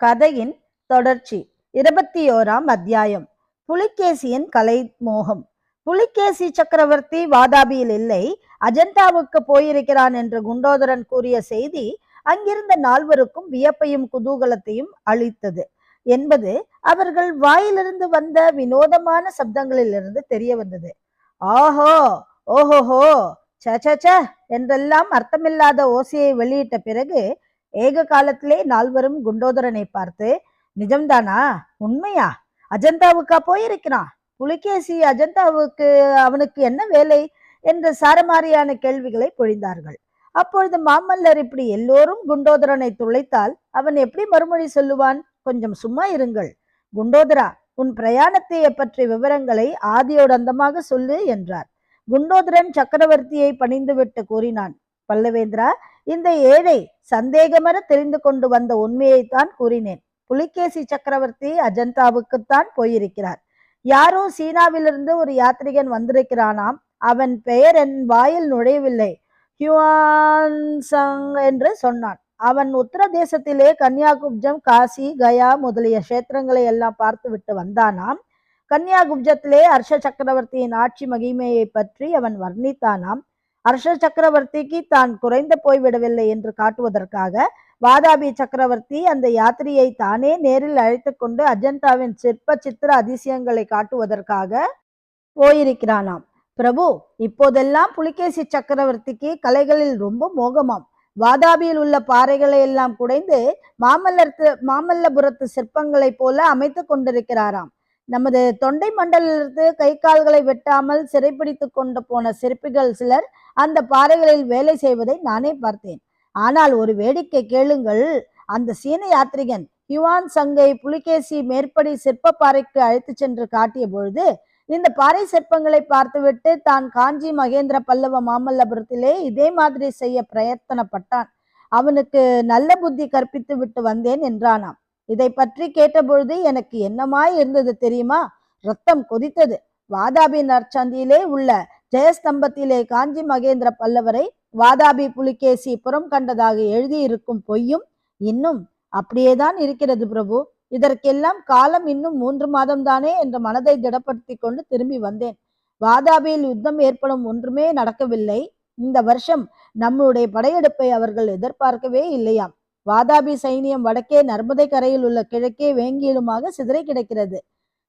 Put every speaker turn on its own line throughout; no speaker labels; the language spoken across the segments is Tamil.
கதையின் தொடர்ச்சி. இருபத்தி ஓராம் அத்தியாயம். புலிகேசியின் கலை மோகம். புலிகேசி சக்கரவர்த்தி வாதாபியில் இல்லை. அஜந்தாவுக்கு போயிருக்கிறான் என்று குண்டோதரன் கூறிய செய்தி அங்கிருந்த நால்வருக்கும் வியப்பையும் குதூகலத்தையும் அளித்தது என்பது அவர்கள் வாயிலிருந்து வந்த வினோதமான சப்தங்களிலிருந்து தெரிய வந்தது. ஆஹோ! ஓஹோஹோ! ச! என்றெல்லாம் அர்த்தமில்லாத ஓசையை வெளியிட்ட பிறகு ஏக காலத்திலே நால்வரும் குண்டோதரனை பார்த்து நிஜம்தானா? உண்மையா? அஜந்தாவுக்கா போயிருக்கிறான்? புலிகேசி அஜந்தாவுக்கு அவனுக்கு என்ன வேலை? என்ற சாரமாரியான கேள்விகளை பொழிந்தார்கள். அப்பொழுது மாமல்லர் இப்படி எல்லோரும் குண்டோதரனை துளைத்தால் அவன் எப்படி மறுமொழி சொல்லுவான்? கொஞ்சம் சும்மா இருங்கள். குண்டோதரா உன் பிரயாணத்தை பற்றிய விவரங்களை ஆதியோடந்தமாக சொல்லு என்றார். குண்டோதரன் சக்கரவர்த்தியை பணிந்துவிட்டு கூறினான். பல்லவேந்திரா இந்த ஏழை சந்தேகமர தெரிந்து கொண்டு வந்த உண்மையைத்தான் கூறினேன். புலிகேசி சக்கரவர்த்தி அஜந்தாவுக்குத்தான் போயிருக்கிறார். யாரோ சீனாவிலிருந்து ஒரு யாத்ரிகன் வந்திருக்கிறானாம். அவன் பெயர் என் வாயில் நுழையவில்லை. ஹியூன் சங் என்று சொன்னான். அவன் உத்தரதேசத்திலே கன்னியாகுப்ஜம் காசி கயா முதலிய கஷேத்திரங்களை எல்லாம் பார்த்துவிட்டு வந்தானாம். கன்னியாகுப்ஜத்திலே ஹர்ஷ சக்கரவர்த்தியின் ஆட்சி மகிமையை பற்றி அவன் வர்ணித்தானாம். ஹர்ஷ சக்கரவர்த்திக்கு தான் குறைந்து போய்விடவில்லை என்று காட்டுவதற்காக வாதாபி சக்கரவர்த்தி அந்த யாத்திரையை தானே நேரில் அழைத்து கொண்டு அஜந்தாவின் சிற்ப சித்திர அதிசயங்களை காட்டுவதற்காக போயிருக்கிறானாம். பிரபு இப்போதெல்லாம் புலிகேசி சக்கரவர்த்திக்கு கலைகளில் ரொம்ப மோகமாம். வாதாபியில் உள்ள பாறைகளை எல்லாம் குடைந்து மாமல்லத்து மாமல்லபுரத்து சிற்பங்களைப் போல அமைத்து கொண்டிருக்கிறாராம். நமது தொண்டை மண்டலிலிருந்து கை கால்களை வெட்டாமல் சிறைப்பிடித்து கொண்டு போன சிற்பிகள் சிலர் அந்த பாறைகளில் வேலை செய்வதை நானே பார்த்தேன். ஆனால் ஒரு வேடிக்கை கேளுங்கள். அந்த சீன யாத்ரிகன் யுவான் சங்கை புலிகேசி மேற்படி சிற்ப பாறைக்கு அழைத்து சென்று காட்டிய பொழுது இந்த பாறை சிற்பங்களை பார்த்துவிட்டு தான் காஞ்சி மகேந்திர பல்லவ மாமல்லபுரத்திலே இதே மாதிரி செய்ய பிரயத்தனப்பட்டான். அவனுக்கு நல்ல புத்தி கற்பித்து விட்டு வந்தேன் என்றானாம். இதை பற்றி கேட்டபொழுது எனக்கு என்னமாய் இருந்தது தெரியுமா? ரத்தம் கொதித்தது. வாதாபி நற்சந்தியிலே உள்ள ஜெயஸ்தம்பத்திலே காஞ்சி மகேந்திர பல்லவரை வாதாபி புலிகேசி புறம் கண்டதாக எழுதியிருக்கும் பொய்யும் இன்னும் அப்படியேதான் இருக்கிறது பிரபு. இதற்கெல்லாம் காலம் இன்னும் மூன்று மாதம் தானே என்ற மனதை திடப்படுத்தி கொண்டு திரும்பி வந்தேன். வாதாபியில் யுத்தம் ஏற்படும் ஒன்றுமே நடக்கவில்லை. இந்த வருஷம் நம்முடைய படையெடுப்பை அவர்கள் எதிர்பார்க்கவே இல்லையாம். வாதாபி சைனியம் வடக்கே நர்மதை கரையில் உள்ள கிழக்கே வேங்கியிலுமாக சிதறை கிடக்கிறது.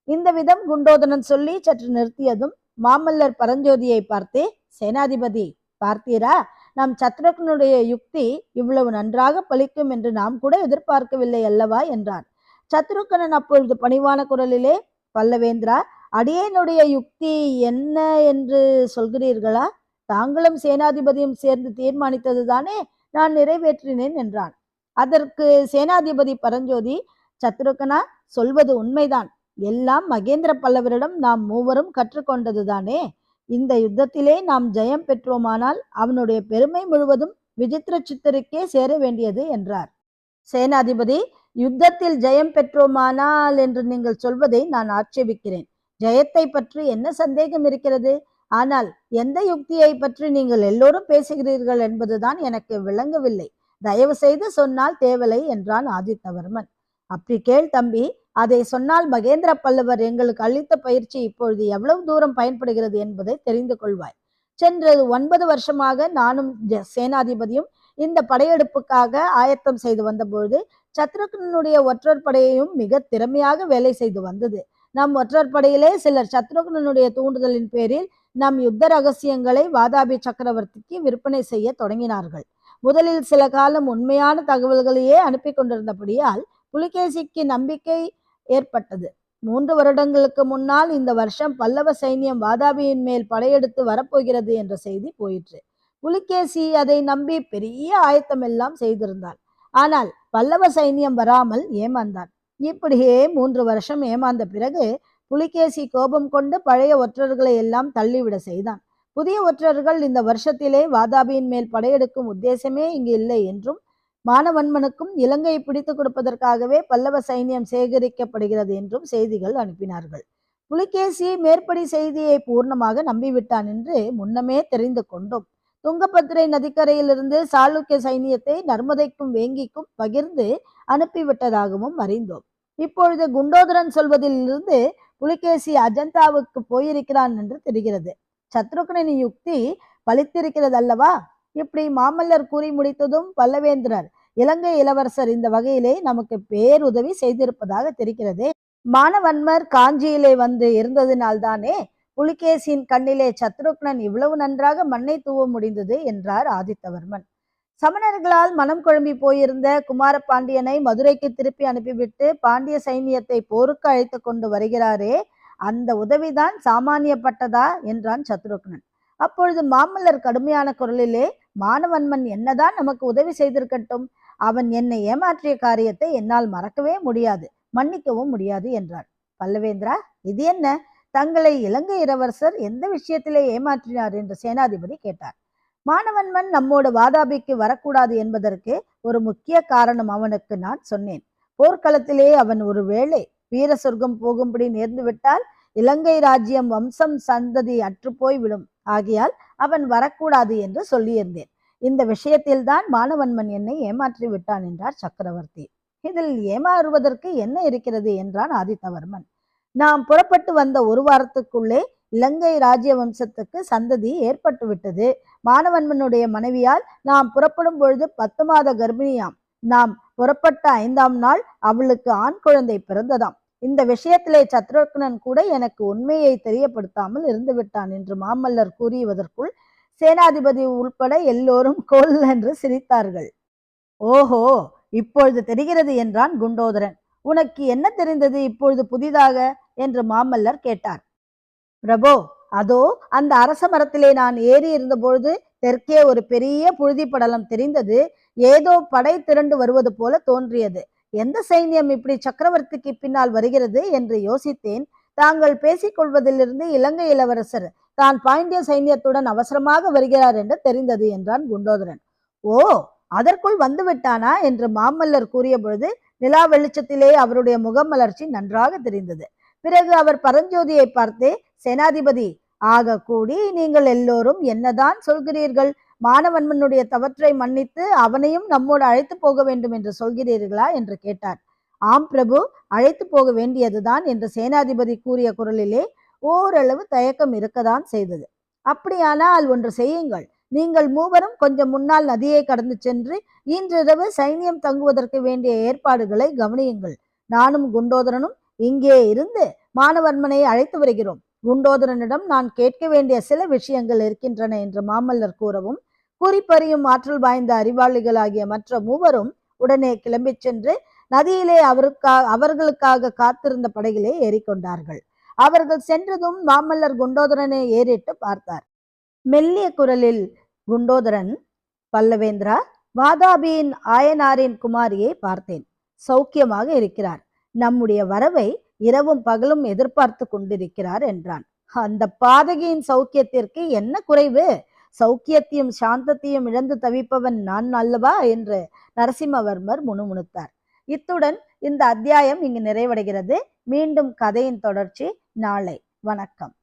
இந்த விதம் குண்டோதனன் சொல்லி சற்று நிறுத்தியதும் மாமல்லர் பரஞ்சோதியை பார்த்தே சேனாதிபதி பார்த்தீரா? நம் சத்ருகனுடைய யுக்தி இவ்வளவு நன்றாக பலிக்கும் என்று நாம் கூட எதிர்பார்க்கவில்லை அல்லவா? என்றார் சத்ருகனன் அப்பொழுது பணிவான குரலிலே பல்லவேந்திரா அடியேனுடைய யுக்தி என்ன என்று சொல்கிறீர்களா? தாங்களும் சேனாதிபதியும் சேர்ந்து தீர்மானித்தது தானே நான் நிறைவேற்றினேன் என்றான். அதற்கு சேனாதிபதி பரஞ்சோதி சத்ருகனா சொல்வது உண்மைதான். எல்லாம் மகேந்திர பல்லவரிடம் நாம் மூவரும் கற்றுக்கொண்டதுதானே? இந்த யுத்தத்திலே நாம் ஜெயம் பெற்றோமானால் அவனுடைய பெருமை முழுவதும் விசித்திர சித்தருக்கே சேர வேண்டியது என்றார். சேனாதிபதி யுத்தத்தில் ஜெயம் பெற்றோமானால் என்று நீங்கள் சொல்வதை நான் ஆட்சேபிக்கிறேன். ஜெயத்தை பற்றி என்ன சந்தேகம் இருக்கிறது? ஆனால் எந்த யுக்தியை பற்றி நீங்கள் எல்லோரும் பேசுகிறீர்கள் என்பதுதான் எனக்கு விளங்கவில்லை. தயவு செய்து சொன்னால் தேவலை என்றான் ஆதித்தவர்மன். அப்படி கேள் தம்பி அதை சொன்னால் மகேந்திர பல்லவர் எங்களுக்கு அளித்த பயிற்சி இப்பொழுது எவ்வளவு தூரம் பயன்படுகிறது என்பதை தெரிந்து கொள்வாய். சென்ற ஒன்பது வருஷமாக நானும் சேனாதிபதியும் இந்த படையெடுப்புக்காக ஆயத்தம் செய்து வந்தபொழுது சத்ருகனுடைய ஒற்றர் படையையும் மிக திறமையாக வேலை செய்து வந்தது. நம் ஒற்றர் படையிலே சிலர் சத்ருகனுடைய தூண்டுதலின் பேரில் நம் யுத்த ரகசியங்களை வாதாபி சக்கரவர்த்திக்கு விற்பனை செய்ய தொடங்கினார்கள். முதலில் சில காலம் உண்மையான தகவல்களையே அனுப்பி கொண்டிருந்தபடியால் புலிகேசிக்கு நம்பிக்கை ஏற்பட்டது. மூன்று வருடங்களுக்கு முன்னால் இந்த வருஷம் பல்லவ சைனியம் வாதாபியின் மேல் படையெடுத்து வரப்போகிறது என்ற செய்தி போயிற்று. புலிகேசி அதை நம்பி பெரிய ஆயத்தம் எல்லாம் செய்திருந்தான் ஆனால் பல்லவ சைனியம் வராமல் ஏமாந்தான் இப்படியே மூன்று வருஷம் ஏமாந்த பிறகு புலிகேசி கோபம் கொண்டு பழைய ஒற்றர்களை எல்லாம் தள்ளிவிட செய்தான். புதிய ஒற்றர்கள் இந்த வருஷத்திலே வாதாபியின் மேல் படையெடுக்கும் உத்தேசமே இங்கு இல்லை என்றும் மானவன்மனுக்கும் இலங்கையை பிடித்து கொடுப்பதற்காகவே பல்லவ சைனியம் சேகரிக்கப்படுகிறது என்றும் செய்திகள் அனுப்பினார்கள். புலிகேசி மேற்படி செய்தியை பூர்ணமாக நம்பிவிட்டான் என்று முன்னமே தெரிந்து கொண்டோம். துங்கபத்திரை நதிக்கரையிலிருந்து சாளுக்கிய சைனியத்தை நர்மதைக்கும் வேங்கிக்கும் பகிர்ந்து அனுப்பிவிட்டதாகவும் அறிந்தோம். இப்பொழுது குண்டோதரன் சொல்வதிலிருந்து புலிகேசி அஜந்தாவுக்கு போயிருக்கிறான் என்று தெரிகிறது. சத்ருக்னின் யுக்தி பலித்திருக்கிறது அல்லவா இப்படி மாமல்லர் கூறி முடித்ததும் பல்லவேந்திரர் இலங்கை இளவரசர் இந்த வகையிலே நமக்கு பேருதவி செய்திருப்பதாக தெரிகிறது. மானவன்மர் காஞ்சியிலே வந்து இருந்ததினால்தானே புலிகேசியின் கண்ணிலே சத்ருக்னன் இவ்வளவு நன்றாக மண்ணை தூவ முடிந்தது என்றார் ஆதித்தவர்மன். சமணர்களால் மனம் குழம்பி போயிருந்த குமார பாண்டியனை மதுரைக்கு திருப்பி அனுப்பிவிட்டு பாண்டிய சைனியத்தை போருக்கு அழைத்து கொண்டு வருகிறாரே அந்த உதவிதான் சாமானியப்பட்டதா? என்றான் சத்ருக்னன். அப்பொழுது மாமல்லர் கடுமையான குரலிலே மானவன்மன் என்னதான் நமக்கு உதவி செய்திருக்கட்டும் அவன் என்னை ஏமாற்றிய காரியத்தை என்னால் மறக்கவே முடியாது மன்னிக்கவும் முடியாது என்றார் பல்லவேந்திரா இது என்ன? தங்களை இலங்கை இளவரசர் எந்த விஷயத்திலே ஏமாற்றினார்? என்று சேனாதிபதி கேட்டார். மாணவன்மன் நம்மோட வாதாபிக்கு வரக்கூடாது என்பதற்கு ஒரு முக்கிய காரணம் அவனுக்கு நான் சொன்னேன். போர்க்களத்திலே அவன் ஒரு வேளை வீர சொர்க்கம் போகும்படி நேர்ந்து விட்டால் இலங்கை ராஜ்யம் வம்சம் சந்ததி அற்றுப்போய் விடும் ஆகையால் அவன் வரக்கூடாது என்று சொல்லியிருந்தேன். இந்த விஷயத்தில்தான் மானவன்மன் என்னை ஏமாற்றி விட்டான் என்றார் சக்கரவர்த்தி. இதில் ஏமாறுவதற்கு என்ன இருக்கிறது என்றான் ஆதித்தவர்மன். நாம் புறப்பட்டு வந்த ஒரு வாரத்துக்குள்ளே இலங்கை ராஜ்ய வம்சத்துக்கு சந்ததி ஏற்பட்டு விட்டது மாணவன்மனுடைய மனைவியால் நாம் புறப்படும் பொழுது பத்து மாத கர்ப்பிணியாம். நாம் புறப்பட்ட ஐந்தாம் நாள் அவளுக்கு ஆண் குழந்தை பிறந்ததாம். இந்த விஷயத்திலே சத்ருக்னன் கூட எனக்கு உண்மையை தெரியப்படுத்தாமல் இருந்து விட்டான் என்று மாமல்லர் கூறியதற்குள் சேனாதிபதி உள்பட எல்லோரும் கோல் என்று சிரித்தார்கள். ஓஹோ இப்பொழுது தெரிகிறது என்றான் குண்டோதரன். உனக்கு என்ன தெரிந்தது இப்பொழுது புதிதாக? என்று மாமல்லர் கேட்டார். பிரபோ அதோ அந்த அரச மரத்திலே நான் ஏறி இருந்தபொழுது தெற்கே ஒரு பெரிய புழுதி படலம் தெரிந்தது. ஏதோ படை திரண்டு வருவது போல தோன்றியது. எந்த சைன்யம் இப்படி சக்கரவர்த்திக்கு பின்னால் வருகிறது என்று யோசித்தேன். தாங்கள் பேசிக்கொள்வதிலிருந்து இலங்கை இளவரசர் தான் பாண்டிய சைன்யத்துடன் அவசரமாக வருகிறார் என்று தெரிந்தது என்றான் குண்டோதரன். ஓ அதற்குள் வந்து விட்டானா என்று மாமல்லர் கூறிய பொழுது நிலா வெளிச்சத்திலே அவருடைய முகமலர்ச்சி நன்றாக தெரிந்தது. பிறகு அவர் பரஞ்சோதியை பார்த்து சேனாதிபதி ஆக கூடி நீங்கள் எல்லோரும் என்னதான் சொல்கிறீர்கள்? மாணவன்மனுடைய தவற்றை மன்னித்து அவனையும் நம்மோடு அழைத்து போக வேண்டும் என்று சொல்கிறீர்களா? என்று கேட்டார். ஆம் பிரபு அழைத்து போக வேண்டியதுதான் என்று சேனாதிபதி கூறிய குரலிலே ஓரளவு தயக்கம் இருக்கதான் செய்தது. அப்படியானால் ஒன்று செய்யுங்கள். நீங்கள் மூவரும் கொஞ்சம் முன்னால் நதியை கடந்து சென்று இன்றிரவு சைனியம் தங்குவதற்கு வேண்டிய ஏற்பாடுகளை கவனியுங்கள். நானும் குண்டோதரனும் இங்கே இருந்து மானவர்மனை அழைத்து வருகிறோம். குண்டோதரனிடம் நான் கேட்க வேண்டிய சில விஷயங்கள் இருக்கின்றன என்று மாமல்லர் கூறவும் குறிப்பறியும் ஆற்றல் வாய்ந்த அறிவாளிகளாகிய மற்ற மூவரும் உடனே கிளம்பிச் சென்று நதியிலே அவருக்காக அவர்களுக்காக காத்திருந்த படகிலே ஏறிக்கொண்டார்கள். அவர்கள் சென்றதும் மாமல்லர் குண்டோதரனை ஏறிட்டு பார்த்தார். மெல்லிய குரலில் குண்டோதரன் பல்லவேந்திரா வாதாபியின் ஆயனாரின் குமாரியை பார்த்தேன். சௌக்கியமாக இருக்கிறார். நம்முடைய வரவை இரவும் பகலும் எதிர்பார்த்து கொண்டிருக்கிறார் என்றான். அந்த பாதகியின் சௌக்கியத்திற்கு என்ன குறைவு? சௌக்கியத்தையும் சாந்தத்தையும் இழந்து தவிப்பவன் நான் அல்லவா? என்று நரசிம்மவர்மர் முணுமுணுத்தார். இத்துடன் இந்த அத்தியாயம் இங்கு நிறைவடைகிறது. மீண்டும் கதையின் தொடர்ச்சி நாளை. வணக்கம்.